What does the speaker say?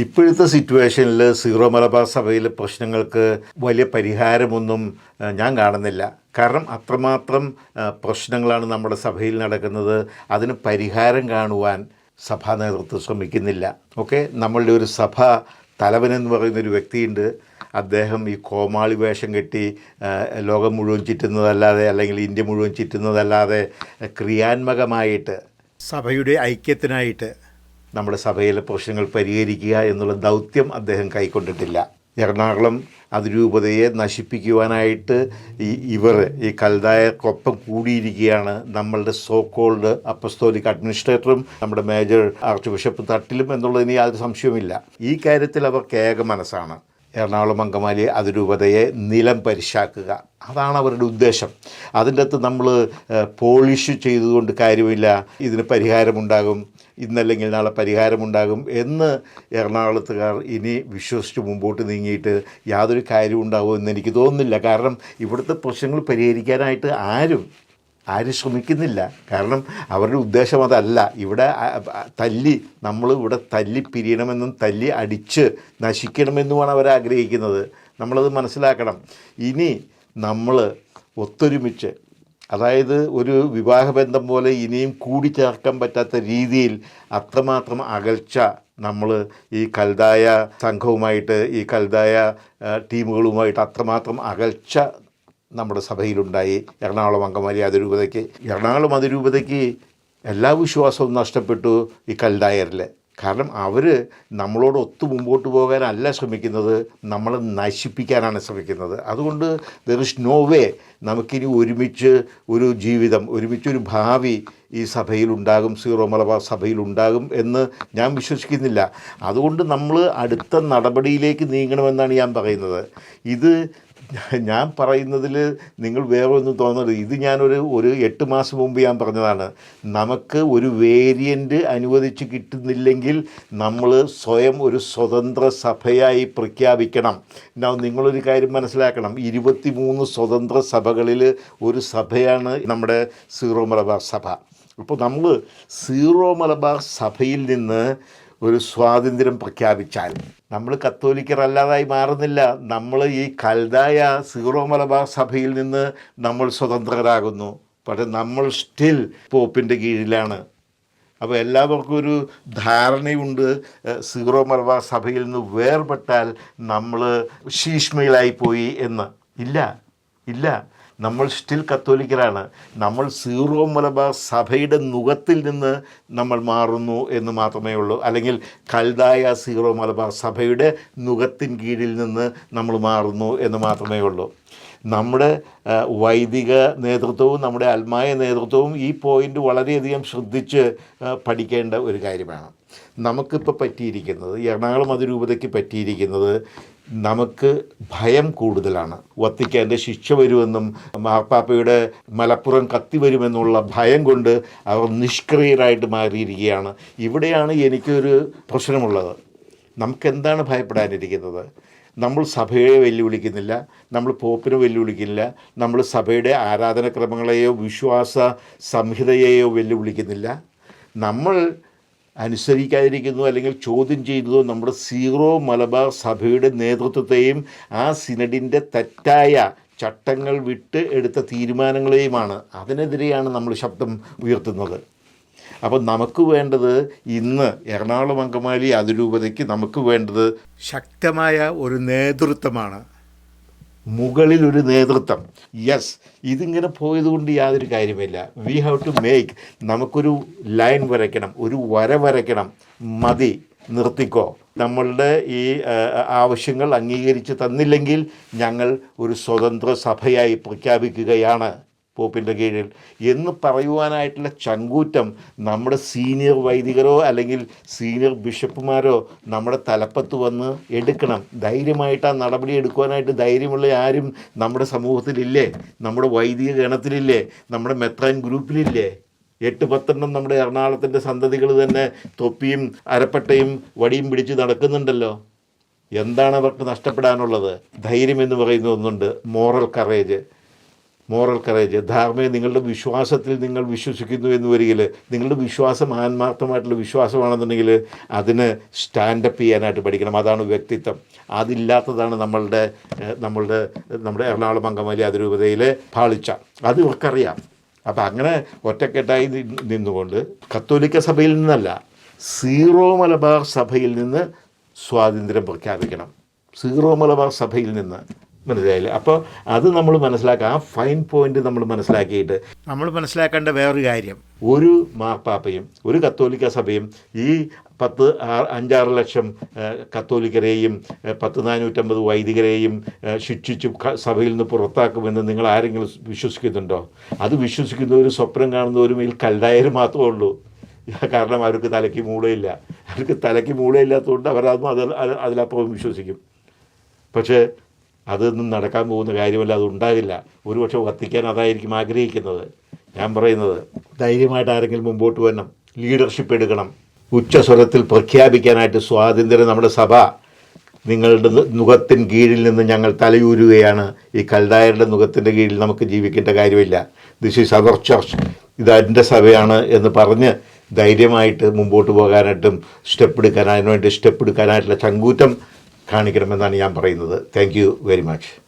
ഇപ്പോഴത്തെ സിറ്റുവേഷനിൽ സീറോ മലബാർ സഭയിലെ പ്രശ്നങ്ങൾക്ക് വലിയ പരിഹാരമൊന്നും ഞാൻ കാണുന്നില്ല. കാരണം അത്രമാത്രം പ്രശ്നങ്ങളാണ് നമ്മുടെ സഭയിൽ നടക്കുന്നത്. അതിന് പരിഹാരം കാണുവാൻ സഭാ നേതൃത്വം ശ്രമിക്കുന്നില്ല. ഓക്കെ? നമ്മളുടെ ഒരു സഭ തലവനെന്ന് പറയുന്ന ഒരു വ്യക്തിയുണ്ട്. അദ്ദേഹം ഈ കോമാളി വേഷം കെട്ടി ലോകം മുഴുവൻ ചുറ്റുന്നതല്ലാതെ അല്ലെങ്കിൽ ഇന്ത്യ മുഴുവൻ ചുറ്റുന്നതല്ലാതെ ക്രിയാത്മകമായിട്ട് സഭയുടെ ഐക്യത്തിനായിട്ട് നമ്മുടെ സഭയിലെ പ്രശ്നങ്ങൾ പരിഹരിക്കുക എന്നുള്ള ദൗത്യം അദ്ദേഹം കൈക്കൊണ്ടിട്ടില്ല. എറണാകുളം അതിരൂപതയെ നശിപ്പിക്കുവാനായിട്ട് ഈ ഇവർ ഈ കൽതായക്കൊപ്പം കൂടിയിരിക്കുകയാണ് നമ്മളുടെ സോ കോൾഡ് അപ്പസ്തോലിക് അഡ്മിനിസ്ട്രേറ്ററും നമ്മുടെ മേജർ ആർച്ച് ബിഷപ്പ് തട്ടിലും എന്നുള്ളതിന് യാതൊരു സംശയവുമില്ല. ഈ കാര്യത്തിൽ അവർക്ക് ഏക മനസ്സാണ്. എറണാകുളം അങ്കമാലി അതിരൂപതയെ നിലം പരിശാക്കുക. അതാണ് അവരുടെ ഉദ്ദേശം. അതിന്റെ അകത്ത് നമ്മൾ പോളിഷ് ചെയ്തുകൊണ്ട് കാര്യമില്ല. ഇതിന് പരിഹാരമുണ്ടാകും. ഇന്നല്ലെങ്കിൽ നാളെ പരിഹാരമുണ്ടാകും എന്ന് എറണാകുളത്തുകാർ ഇനി വിശ്വസിച്ച് മുമ്പോട്ട് നീങ്ങിയിട്ട് യാതൊരു കാര്യവും ഉണ്ടാകുമെന്ന് എനിക്ക് തോന്നുന്നില്ല. കാരണം ഇവിടുത്തെ പ്രശ്നങ്ങൾ പരിഹരിക്കാനായിട്ട് ആരും ആരും ശ്രമിക്കുന്നില്ല. കാരണം അവരുടെ ഉദ്ദേശം അതല്ല. ഇവിടെ തല്ലി നമ്മൾ ഇവിടെ തല്ലി പിരിയണമെന്നും തല്ലി അടിച്ച് നശിക്കണമെന്നുമാണ് അവർ ആഗ്രഹിക്കുന്നത്. നമ്മളത് മനസ്സിലാക്കണം. ഇനി നമ്മൾ ഒത്തൊരുമിച്ച് അതായത് ഒരു വിവാഹബന്ധം പോലെ ഇനിയും കൂടിച്ചേർക്കാൻ പറ്റാത്ത രീതിയിൽ അത്രമാത്രം അകൽച്ച നമ്മൾ ഈ കൽതായ സംഘവുമായിട്ട് ഈ കൽതായ ടീമുകളുമായിട്ട് അത്രമാത്രം അകൽച്ച നമ്മുടെ സഭയിലുണ്ടായി. എറണാകുളം അങ്കമാലി അതിരൂപതയ്ക്ക്. എറണാകുളം അതിരൂപതയ്ക്ക് എല്ലാ വിശ്വാസവും നഷ്ടപ്പെട്ടു ഈ കൽദായരിൽ കാരണം അവർ നമ്മളോട് ഒത്തു മുമ്പോട്ട് പോകാനല്ല ശ്രമിക്കുന്നത് നമ്മളെ നശിപ്പിക്കാനാണ് ശ്രമിക്കുന്നത്. അതുകൊണ്ട് ദർ ഇസ് നോ വേ നമുക്കിനി ഒരുമിച്ച് ഒരു ജീവിതം ഒരുമിച്ചൊരു ഭാവി ഈ സഭയിലുണ്ടാകും സീറോ മലബാർ സഭയിലുണ്ടാകും എന്ന് ഞാൻ വിശ്വസിക്കുന്നില്ല. അതുകൊണ്ട് നമ്മൾ അടുത്ത നടപടിയിലേക്ക് നീങ്ങണമെന്നാണ് ഞാൻ പറയുന്നത്. ഇത് ഞാൻ പറയുന്നതിൽ നിങ്ങൾ വേറെ ഒന്നും തോന്നരുത്. ഇത് ഞാനൊരു ഒരു എട്ട് മാസം മുമ്പ് ഞാൻ പറഞ്ഞതാണ്. നമുക്ക് ഒരു വേരിയന്റ് അനുവദിച്ച് കിട്ടുന്നില്ലെങ്കിൽ നമ്മൾ സ്വയം ഒരു സ്വതന്ത്ര സഭയായി പ്രഖ്യാപിക്കണം. നിങ്ങളൊരു കാര്യം മനസ്സിലാക്കണം. ഇരുപത്തി മൂന്ന് സ്വതന്ത്ര സഭകളിൽ ഒരു സഭയാണ് നമ്മുടെ സീറോ മലബാർ സഭ. അപ്പോൾ നമ്മൾ സീറോ മലബാർ സഭയിൽ നിന്ന് ഒരു സ്വാതന്ത്ര്യം പ്രഖ്യാപിച്ചാൽ. നമ്മൾ കത്തോലിക്കർ അല്ലാതായി മാറുന്നില്ല. നമ്മൾ ഈ കൽതായ സീറോ മലബാർ സഭയിൽ നിന്ന് നമ്മൾ സ്വതന്ത്രരാകുന്നു. പക്ഷെ നമ്മൾ സ്റ്റിൽ പോപ്പിന്റെ കീഴിലാണ്. അപ്പോൾ എല്ലാവർക്കും ഒരു ധാരണയുണ്ട്. സീറോ മലബാർ സഭയിൽ നിന്ന് വേർപെട്ടാൽ നമ്മൾ ശീഷ്മയിലായി പോയി എന്ന്. ഇല്ല. ഇല്ല. നമ്മൾ സ്റ്റിൽ കത്തോലിക്കരാണ്. നമ്മൾ സീറോ മലബാർ സഭയുടെ നുഖത്തിൽ നിന്ന് നമ്മൾ മാറുന്നു എന്ന് മാത്രമേ ഉള്ളൂ. അല്ലെങ്കിൽ കൽതായ സീറോ മലബാർ സഭയുടെ നുഖത്തിൻ കീഴിൽ നിന്ന് നമ്മൾ മാറുന്നു എന്ന് മാത്രമേ ഉള്ളൂ. നമ്മുടെ വൈദിക നേതൃത്വവും നമ്മുടെ അൽമായ നേതൃത്വവും ഈ പോയിന്റ് വളരെയധികം ശ്രദ്ധിച്ച് പഠിക്കേണ്ട ഒരു കാര്യമാണ്. നമുക്കിപ്പോൾ പറ്റിയിരിക്കുന്നത് എറണാകുളം അതിരൂപതയ്ക്ക് പറ്റിയിരിക്കുന്നത് നമുക്ക് ഭയം കൂടുതലാണ്. വത്തിക്കാന്റെ ശിക്ഷ വരുമെന്നും മാർപ്പാപ്പയുടെ മലപ്പുറം കത്തി വരുമെന്നുള്ള ഭയം കൊണ്ട് അവർ നിഷ്ക്രിയരായിട്ട് മാറിയിരിക്കുകയാണ്. ഇവിടെയാണ് എനിക്കൊരു പ്രശ്നമുള്ളത്. നമുക്കെന്താണ് ഭയപ്പെടാനിരിക്കുന്നത്? നമ്മൾ സഭയെ വെല്ലുവിളിക്കുന്നില്ല നമ്മൾ പോപ്പിനെ വെല്ലുവിളിക്കുന്നില്ല നമ്മൾ സഭയുടെ ആരാധനക്രമങ്ങളെയോ വിശ്വാസ സംഹിതയെയോ വെല്ലുവിളിക്കുന്നില്ല. നമ്മൾ അനുസരിക്കാതിരിക്കുന്നു അല്ലെങ്കിൽ ചോദ്യം ചെയ്യുന്നതോ നമ്മുടെ സീറോ മലബാർ സഭയുടെ നേതൃത്വത്തെയും ആ സിനഡിന്റെ തെറ്റായ ചട്ടങ്ങൾ വിട്ട് എടുത്ത തീരുമാനങ്ങളെയുമാണ്. അതിനെതിരെയാണ് നമ്മൾ ശബ്ദം ഉയർത്തുന്നത്. അപ്പോൾ നമുക്ക് വേണ്ടത് ഇന്ന് എറണാകുളം അങ്കമാലി അതിരൂപതയ്ക്ക് നമുക്ക് വേണ്ടത് ശക്തമായ ഒരു നേതൃത്വമാണ്. മുകളിൽ ഒരു നേതൃത്വം. യെസ് ഇതിങ്ങനെ പോയതുകൊണ്ട് യാതൊരു കാര്യമില്ല വി ഹാവ് ടു മേക്ക് നമുക്കൊരു ലൈൻ വരയ്ക്കണം ഒരു വര വരയ്ക്കണം. മതി നിർത്തിക്കോ. നമ്മളുടെ ഈ ആവശ്യങ്ങൾ അംഗീകരിച്ച് തന്നില്ലെങ്കിൽ ഞങ്ങൾ ഒരു സ്വതന്ത്ര സഭയായി പ്രഖ്യാപിക്കുകയാണ്. പോപ്പിന്റെ കീഴിൽ. എന്ന് പറയുവാനായിട്ടുള്ള ചങ്കൂറ്റം നമ്മുടെ സീനിയർ വൈദികരോ അല്ലെങ്കിൽ സീനിയർ ബിഷപ്പുമാരോ നമ്മുടെ തലപ്പത്ത് വന്ന് എടുക്കണം. ധൈര്യമായിട്ട് ആ നടപടി എടുക്കുവാനായിട്ട് ധൈര്യമുള്ള ആരും നമ്മുടെ സമൂഹത്തിലില്ലേ? നമ്മുടെ വൈദിക ഗണത്തിലില്ലേ? നമ്മുടെ മെത്രാൻ ഗ്രൂപ്പിലില്ലേ? എട്ട് പത്തെണ്ണം നമ്മുടെ എറണാകുളത്തിന്റെ സന്തതികൾ തന്നെ തൊപ്പിയും അരപ്പട്ടയും വടിയും പിടിച്ച് നടക്കുന്നുണ്ടല്ലോ. എന്താണ് അവർക്ക് നഷ്ടപ്പെടാനുള്ളത്? ധൈര്യം എന്ന് പറയുന്ന ഒന്നുണ്ട് മോറൽ കറേജ്. മോറൽ കറേജ് ധാർമ്മിക നിങ്ങളുടെ വിശ്വാസത്തിൽ നിങ്ങൾ വിശ്വസിക്കുന്നു എന്ന് വരികിൽ നിങ്ങളുടെ വിശ്വാസം ആത്മാർത്ഥമായിട്ടുള്ള വിശ്വാസമാണെന്നുണ്ടെങ്കിൽ അതിന് സ്റ്റാൻഡപ്പ് ചെയ്യാനായിട്ട് പഠിക്കണം. അതാണ് വ്യക്തിത്വം. അതില്ലാത്തതാണ് നമ്മളുടെ നമ്മളുടെ നമ്മുടെ എറണാകുളം അങ്കമാലി അതിരൂപതയിലെ പാളിച്ച. അത് ഇവർക്കറിയാം. അപ്പം അങ്ങനെ ഒറ്റക്കെട്ടായി നിന്നുകൊണ്ട് കത്തോലിക്ക സഭയിൽ നിന്നല്ല സീറോ മലബാർ സഭയിൽ നിന്ന് സ്വാതന്ത്ര്യം പ്രഖ്യാപിക്കണം. സീറോ മലബാർ സഭയിൽ നിന്ന് മനസ്സിലായില്ലേ? അപ്പോൾ അത് നമ്മൾ മനസ്സിലാക്കുക ആ ഫൈൻ പോയിന്റ് നമ്മൾ മനസ്സിലാക്കിയിട്ട് നമ്മൾ മനസ്സിലാക്കേണ്ട വേറൊരു കാര്യം. ഒരു മാപ്പാപ്പയും ഒരു കത്തോലിക്ക സഭയും ഈ പത്ത് അഞ്ചാറ് ലക്ഷം കത്തോലിക്കരെയും പത്ത് നാനൂറ്റമ്പത് വൈദികരെയും ശിക്ഷിച്ചു സഭയിൽ നിന്ന് പുറത്താക്കുമെന്ന് നിങ്ങൾ ആരെങ്കിലും വിശ്വസിക്കുന്നുണ്ടോ? അത് വിശ്വസിക്കുന്നവരും സ്വപ്നം കാണുന്നവരും ഇതിൽ കല്ലായർ മാത്രമേ ഉള്ളൂ. കാരണം അവർക്ക് തലയ്ക്ക് മൂളയില്ല. അവർക്ക് തലയ്ക്ക് മൂളയില്ലാത്തതുകൊണ്ട് അവരതൊന്നും അതിൽ അതിൽ- അതിലപ്പുറം വിശ്വസിക്കും. പക്ഷേ അതൊന്നും നടക്കാൻ പോകുന്ന കാര്യമല്ല അത് ഉണ്ടാകില്ല ഒരുപക്ഷെ വത്തിക്കാൻ അതായിരിക്കും ആഗ്രഹിക്കുന്നത്. ഞാൻ പറയുന്നത് ധൈര്യമായിട്ട് ആരെങ്കിലും മുമ്പോട്ട് വരണം. ലീഡർഷിപ്പ് എടുക്കണം. ഉച്ചസ്വരത്തിൽ പ്രഖ്യാപിക്കാനായിട്ട് സ്വാതന്ത്ര്യം നമ്മുടെ സഭ നിങ്ങളുടെ മുഖത്തിൻ കീഴിൽ നിന്ന് ഞങ്ങൾ തലയൂരുകയാണ്. ഈ കൽദായരുടെ മുഖത്തിന്റെ കീഴിൽ നമുക്ക് ജീവിക്കേണ്ട കാര്യമില്ല. ദിസ് ഈസ് അവർ ചർച്ച് ഇത് എന്റെ സഭയാണ് എന്ന് പറഞ്ഞ് ധൈര്യമായിട്ട് മുമ്പോട്ട് പോകാനായിട്ടും സ്റ്റെപ്പ് എടുക്കാൻ അതിനുവേണ്ടി സ്റ്റെപ്പ് എടുക്കാനായിട്ടുള്ള ചങ്കൂറ്റം കാണിക്കണമെന്നാണ് ഞാൻ പറയുന്നത്. Thank very much